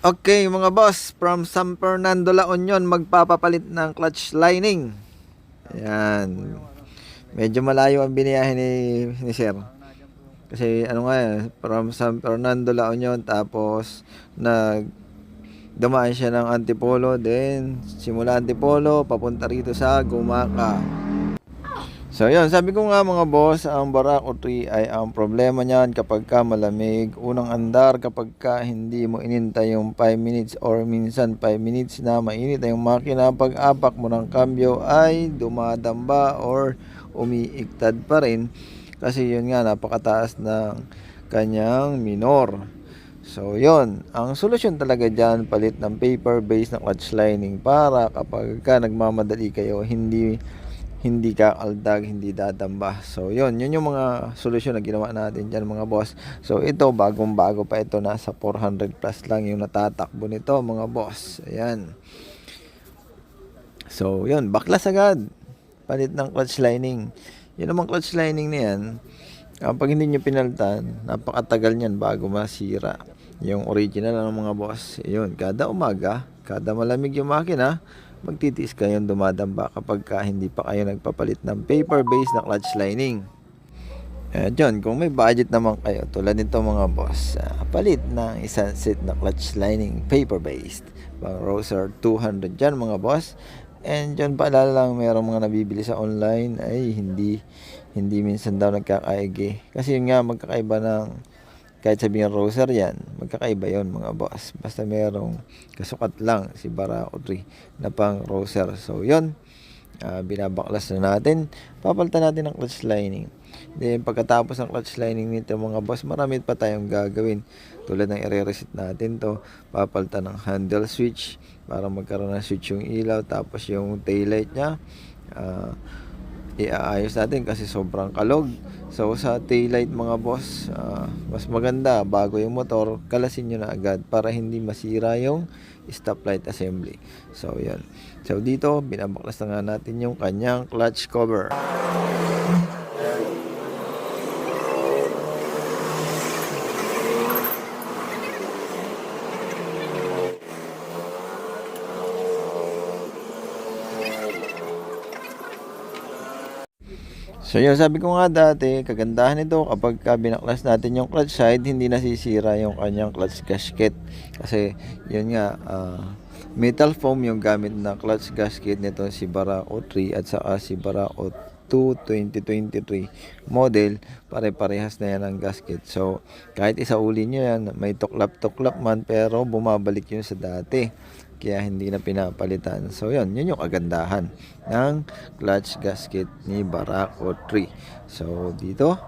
Okay, mga boss, from San Fernando La Union, magpapapalit ng clutch lining. Ayan. Medyo malayo ang biniyahe ni, ni Sir. Kasi ano nga, eh, from San Fernando La Union, tapos nag dumaan siya ng Antipolo, then simula Antipolo, papunta rito sa Gumaka. So yun, sabi ko nga mga boss, ang Barako 3 ay ang problema niyan kapag ka malamig. Unang andar kapag ka hindi mo inintay yung 5 minutes or minsan 5 minutes na mainit ang makina. Pag apak mo ng kambyo ay dumadamba or umiiktad pa rin. Kasi yun nga, napakataas ng kanyang minor. So, yon Ang solusyon talaga dyan, palit ng paper-based na clutch lining para kapag ka nagmamadali kayo, hindi hindi ka aldag, hindi dadamba. So, yun. Yun yung mga solusyon na ginawa natin dyan, mga boss. So, ito, bagong-bago pa ito. Nasa 400 plus lang yung natatakbo nito, mga boss. Ayan. So, yun. Baklas agad. Palit ng clutch lining. Yun namang clutch lining na yan, kapag hindi nyo pinalitan, napakatagal niyan bago masira. Yung original ng mga boss. Yun, kada umaga, kada malamig yung makina, magtitiis kayong dumadamba kapag ka hindi pa kayo nagpapalit ng paper-based na clutch lining. Eh, John, kung may budget naman kayo, tulad nito mga boss, ah, palit ng isang set na clutch lining paper-based. Pang Roser 200 dyan mga boss. And dyan paalala lang, mayroong mga nabibili sa online ay hindi hindi minsan daw nagkakaigi. Kasi yun nga, magkakaiba ng kahit sabihin Roser yan, magkakaiba yon mga boss. Basta merong kasukat lang si Barako 3 na pang Roser. So yun, Ah, binabaklas na natin. Papalitan natin ang clutch lining. Then pagkatapos ng clutch lining nito mga boss, marami pa tayong gagawin. Tulad ng i-reset natin to, papalitan ng handle switch para magkaroon ng switch yung ilaw tapos yung taillight niya. ah, iaayos natin kasi sobrang kalog. So sa taillight mga boss, ah, mas maganda bago yung motor, kalasin nyo na agad para hindi masira yung stoplight assembly. So yan. So dito, binabaklas na nga natin yung kanyang clutch cover. So yun, sabi ko nga dati, kagandahan nito kapag ka binaklas natin yung clutch side, hindi nasisira yung kanyang clutch gasket. Kasi yun nga, ah, metal foam yung gamit na clutch gasket nito si Barako 3 at saka si Barako 2 2023 model, pare-parehas na yan ang gasket. So, kahit isa uli nyo yan, may tuklap-tuklap man, pero bumabalik yun sa dati. Kaya hindi na pinapalitan. So, yun, yun yung kagandahan ng clutch gasket ni Barako 3. So, dito,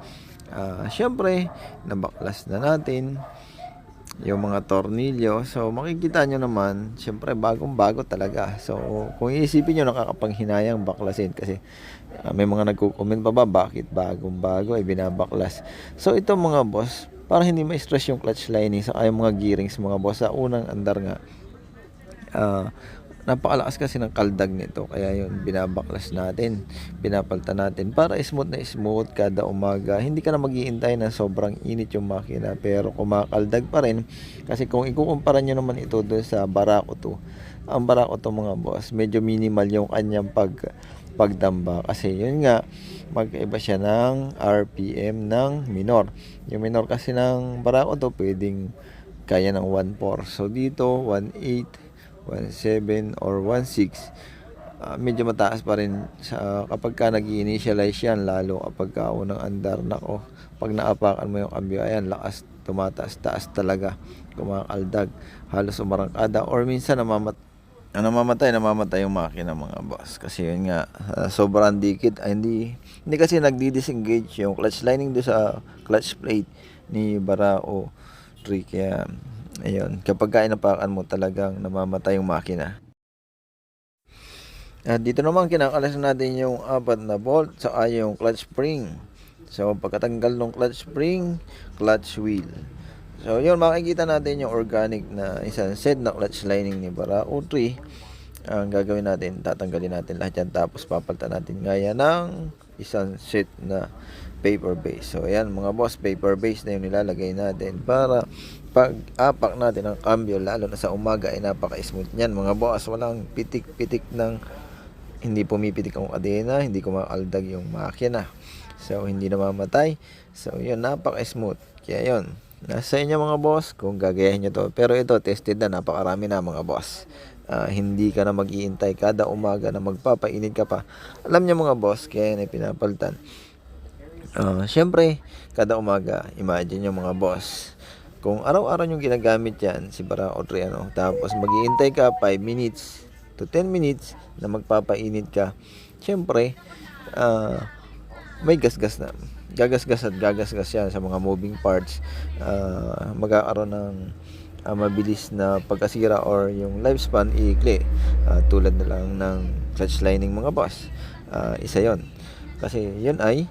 ah syempre, nabaklas na natin yung mga tornilyo. So, makikita nyo naman, syempre, bagong-bago talaga. So, kung iisipin nyo, nakakapanghinayang baklasin kasi ah, may mga nagko-comment pa ba, bakit bagong-bago ay binabaklas. So, ito mga boss, para hindi ma-stress yung clutch lining sa yung mga gearings mga boss sa unang andar nga. Ah, napakalakas kasi ng kaldag nito. Kaya yun binabaklas natin pinapalta natin para smooth na smooth kada umaga. Hindi ka na maghihintay na sobrang init yung makina pero kumakaldag pa rin. Kasi kung ikukumpara nyo naman ito doon sa Barako 2 ang Barako 2 mga boss medyo minimal yung kanyang pag pagdamba. Kasi yun nga magkaiba siya ng RPM ng minor. Yung minor kasi ng Barako 2 pwedeng kaya ng 1.4 so dito 1.8 1.7 or 1.6 ah, medyo mataas pa rin sa kapag ka nag initialize yan lalo kapag ka unang andar nako pag naapakan mo yung cambio ayan lakas tumataas taas talaga kumakaldag halos umarangkada or minsan namamat ang namamatay namamatay yung makina mga boss. Kasi yun nga ah, sobrang dikit ay hindi hindi kasi nagdi-disengage yung clutch lining do sa clutch plate ni Barao 3 kaya Ayun, kapag ka inapakan mo talagang namamatay yung makina. At dito naman kinakalas natin yung apat na bolt sa yung clutch spring. So pagkatanggal ng clutch spring, clutch wheel. So yun makikita natin yung organic na isang set na clutch lining ni Barao 3. Ang gagawin natin, tatanggalin natin lahat yan tapos papalitan natin gaya ng isang set na paper base. So ayan mga boss, paper base na yung nilalagay natin para pag-apak natin ang cambio, lalo na sa umaga, ay napaka-smooth niyan mga boss. Walang pitik-pitik ng hindi pumipitik ang kadena, hindi kumakaldag yung makina. So, hindi namamatay. So, yun, napaka-smooth. Kaya yun, nasa inyo mga boss kung gagayahin nyo to. Pero ito, tested na, napakarami na mga boss. Ah, hindi ka na mag-iintay kada umaga na magpapainit ka pa. Alam nyo mga boss, kaya yan ay pinapalitan. Ah, Siyempre, kada umaga, imagine yung mga boss. Kung araw-araw yung ginagamit yan, si Bara o Triano, tapos mag-iintay ka 5 minutes to 10 minutes na magpapainit ka, siyempre, ah, may gasgas na. Gagasgas at gagasgas yan sa mga moving parts. Ah, magkakaroon ng ah, mabilis na pagkasira or yung lifespan ikli. Ah, tulad na lang ng clutch lining mga boss. Ah, isa yon Kasi yun ay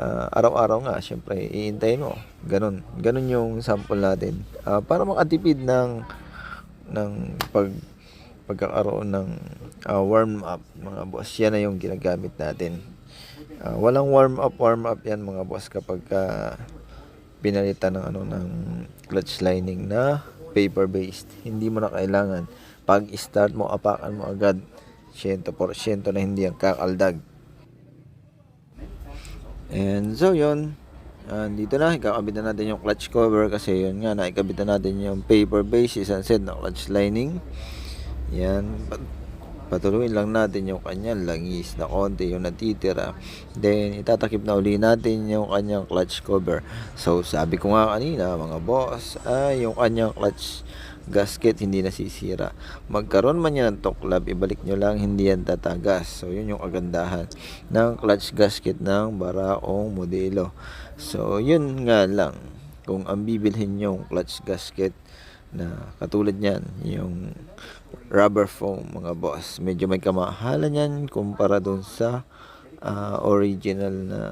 ah, araw-araw nga, syempre, iintayin mo. Ganon. Ganon yung sample natin. Ah, para makatipid ng ng pag pagkakaroon ng ah, warm up mga boss. Yan na yung ginagamit natin. Ah, walang warm up, warm up yan mga boss kapag ka pinalitan ng ano ng clutch lining na paper based. Hindi mo na kailangan pag start mo apakan mo agad 100% na hindi ang kakaldag. And so yun, ah, dito na, ikakabit na natin yung clutch cover kasi yun nga, naikabit na natin yung paper base, isang set na clutch lining. Yan, pat- patuloyin lang natin yung kanyang langis na konti yung natitira. Then, itatakip na uli natin yung kanyang clutch cover. So, sabi ko nga kanina, mga boss, ay yung kanyang clutch gasket hindi nasisira. Magkaroon man yan ng toklab, ibalik nyo lang, hindi yan tatagas. So, yun yung kagandahan ng clutch gasket ng baraong modelo. So, yun nga lang. Kung ang bibilhin yung clutch gasket na katulad niyan, yung rubber foam mga boss. Medyo may kamahalan yan kumpara dun sa ah, original na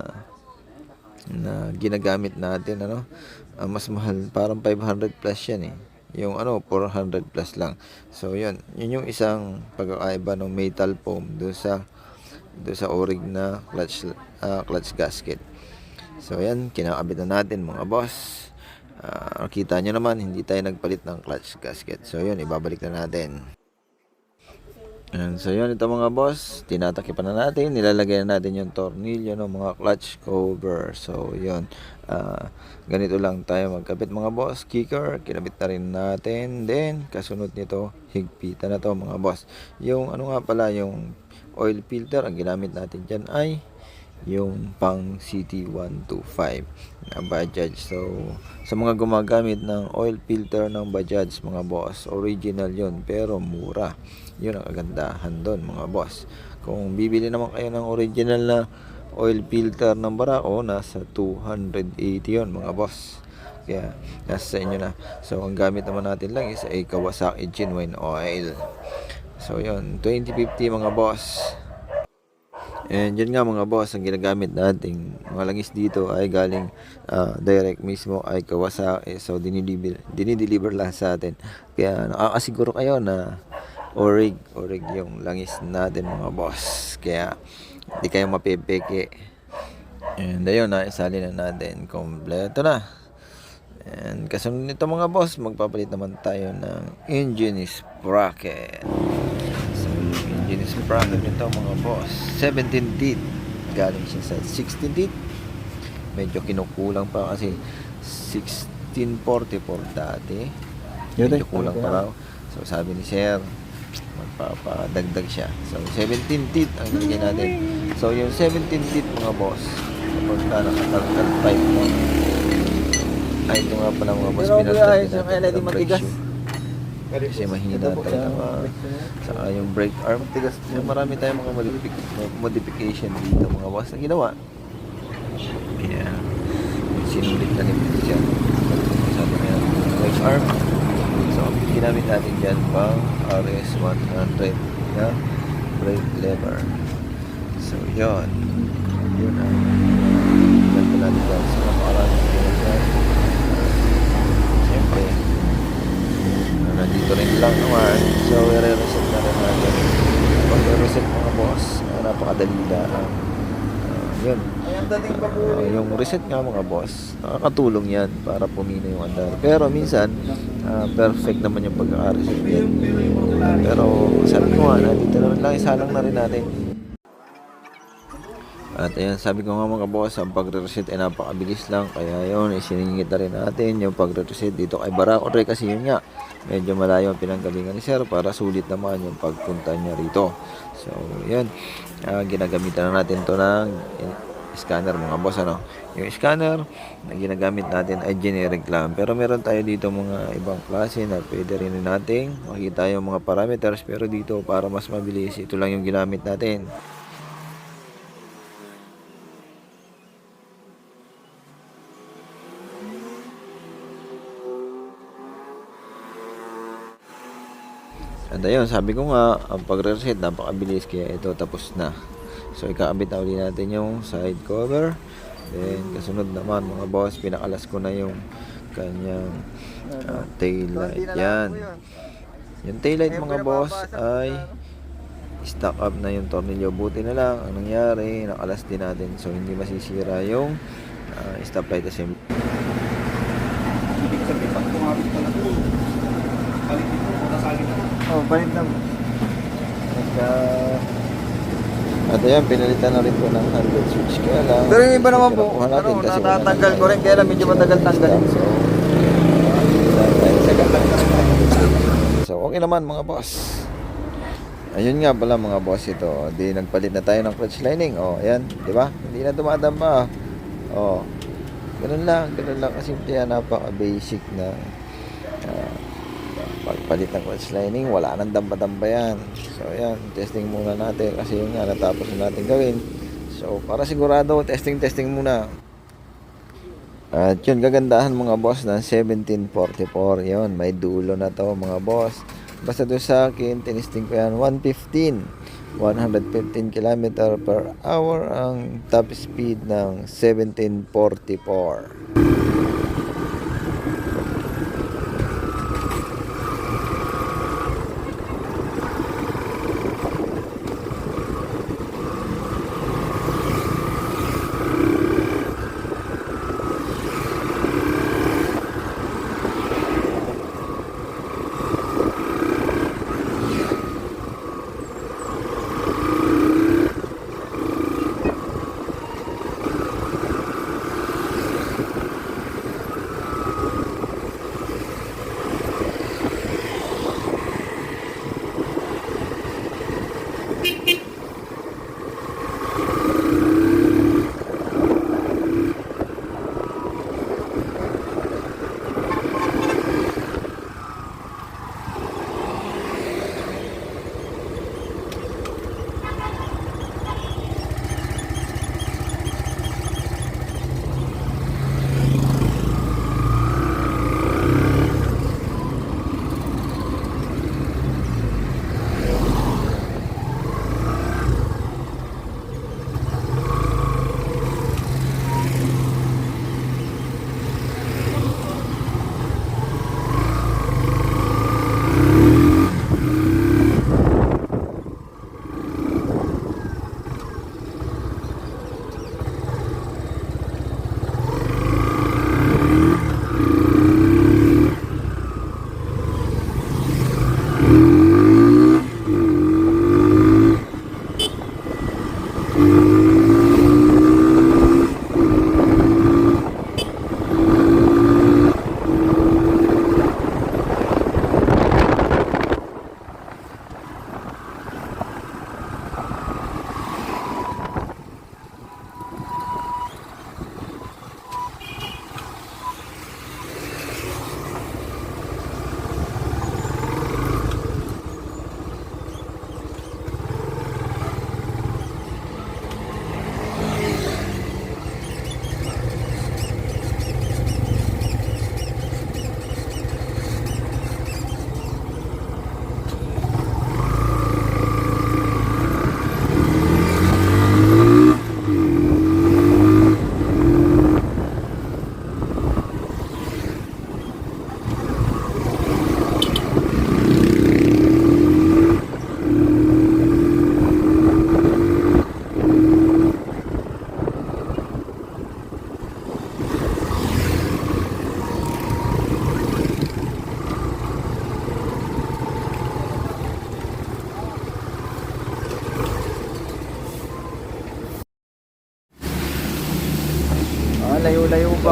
na ginagamit natin ano Ah, mas mahal parang 500 plus yan eh yung ano 400 plus lang. So yun. Yun yung isang pagkakaiba ng metal foam doon sa doon sa orig na clutch ah, clutch gasket. So yan. Kinakabit na natin mga boss. Ah, kita nyo naman hindi tayo nagpalit ng clutch gasket. So yun. Ibabalik na natin And so yun, ito mga boss, tinatakipan na natin, nilalagay na natin yung tornilyo ng mga clutch cover. So yun, ah, ganito lang tayo magkabit mga boss. Kicker, kinabit na rin natin. Then, kasunod nito, higpitan na to mga boss. Yung ano nga pala, yung oil filter, ang ginamit natin dyan ay yung pang CT125 na Bajaj. So, sa mga gumagamit ng oil filter ng Bajaj, mga boss, original yon pero mura. Yun ang kagandahan doon, mga boss. Kung bibili naman kayo ng original na oil filter ng Barako, nasa 280 yon mga boss. Kaya, nasa sa inyo na. So, ang gamit naman natin lang is ay Kawasaki Genuine Oil. So, yun. 2050 mga boss. And yun nga mga boss, ang ginagamit nating mga langis dito ay galing ah, direct mismo ay Kawasaki. So dinideliver, dinideliver lang sa atin. Kaya nakakasiguro kayo na orig, orig yung langis natin mga boss. Kaya hindi kayo mapipiki. And ayun na, isali na natin. Kompleto na. And kasunod nito mga boss, magpapalit naman tayo ng engine sprocket. Sprocket nito mga boss, 17 teeth. Galing siya sa 16 teeth. Medyo kinukulang pa kasi 1644 dati. Medyo kulang pa raw. So, sabi ni Sir, magpapadagdag siya. So, 17 teeth ang nilagay natin. So, yung 17 teeth mga boss, kapag ka nakakalkal pipe mo, ay ito nga pala mga boss, pinagdag natin ng. Kasi mahina talaga saka yung brake arm tigas. So, marami tayong mga modific- modification dito mga boss na ginawa. Kaya sinulit na rin dyan. Sabi na yan, brake arm. So, ginamit natin dyan pang RS100 na brake lever. So, yun. Yun ang ganito natin dyan. So, dyan. Siyempre, nandito rin lang naman. So, i-reset na rin natin. Pag i-reset mga boss, ah, napakadali lang. Ah, yun. Ah, yung reset nga mga boss, nakakatulong yan para pumina yung andar. Pero minsan, ah, perfect naman yung pagkaka-reset yan. Pero sabi ko nga, nandito naman lang, isalang na rin natin. At ayan, sabi ko nga mga boss, ang pagre-reset ay napakabilis lang. Kaya yun, isiningit na rin natin yung pagre-reset dito kay Barako Ray kasi yun nga, medyo malayo ang pinanggalingan ni Sir para sulit naman yung pagpunta niya rito. So, yun, ah, ginagamitan na natin to ng scanner mga boss ano. Yung scanner na ginagamit natin ay generic lang. Pero meron tayo dito mga ibang klase na pwede rin nating makita yung mga parameters. Pero dito para mas mabilis, ito lang yung ginamit natin. At ayun, sabi ko nga, ang pagre-reset napakabilis kaya ito tapos na. So ikakabit na uli natin yung side cover. Then kasunod naman mga boss, pinakalas ko na yung kanyang uh, tail light. Yan. Yung tail light mga boss ay stock up na yung tornilyo. Buti na lang, ang nangyari, nakalas din natin. So hindi masisira yung uh, stoplight assembly. Ibig sabihin, pag tumawag ka na doon, palitin mo, nasali na. Oh, palit na. Nagka... At ayan, pinalitan na rin po ng 100 switch kaya lang. Pero yung iba naman po, natin ano, kasi natatanggal na ko rin, kaya lang medyo matagal tanggalin. So, so, okay naman mga boss. Ayun nga pala mga boss ito. Di nagpalit na tayo ng clutch lining. Oh, ayan, di ba? Hindi na dumadamba. Oh. Ganun lang, ganun lang kasimple yan, napaka-basic na ah, pagpalit ng clutch lining, wala nang damba-damba yan. So, ayan, testing muna natin kasi yun nga, natapos na natin gawin. So, para sigurado, testing-testing muna. At yun, kagandahan mga boss ng 1744. Yun, may dulo na to mga boss. Basta doon sa akin, tinisting ko yan, 115. 115 km per hour ang top speed ng 1744.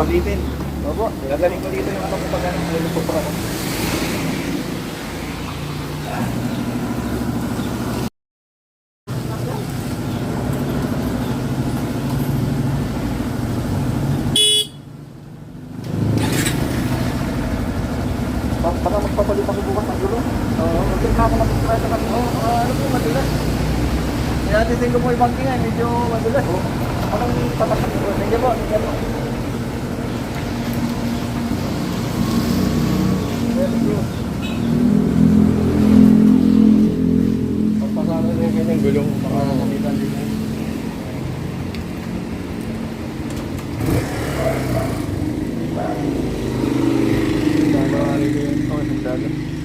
Palitin. Opo. Gagaling ko dito yung ano ko pag ano, ko pa ako. Baka magpapalit ako bukas ng gulo. Oo, magkit na ako mag-try sa kanila. Oo, ah, ano po, madulas. Pinatitin ko po yung bangking nga, medyo madulas. Oh, Anong tatak ko? Thank you po, Pagpasara na yung kanyang gulong, baka nakita din na. Tama nga rin yung pangasidalan.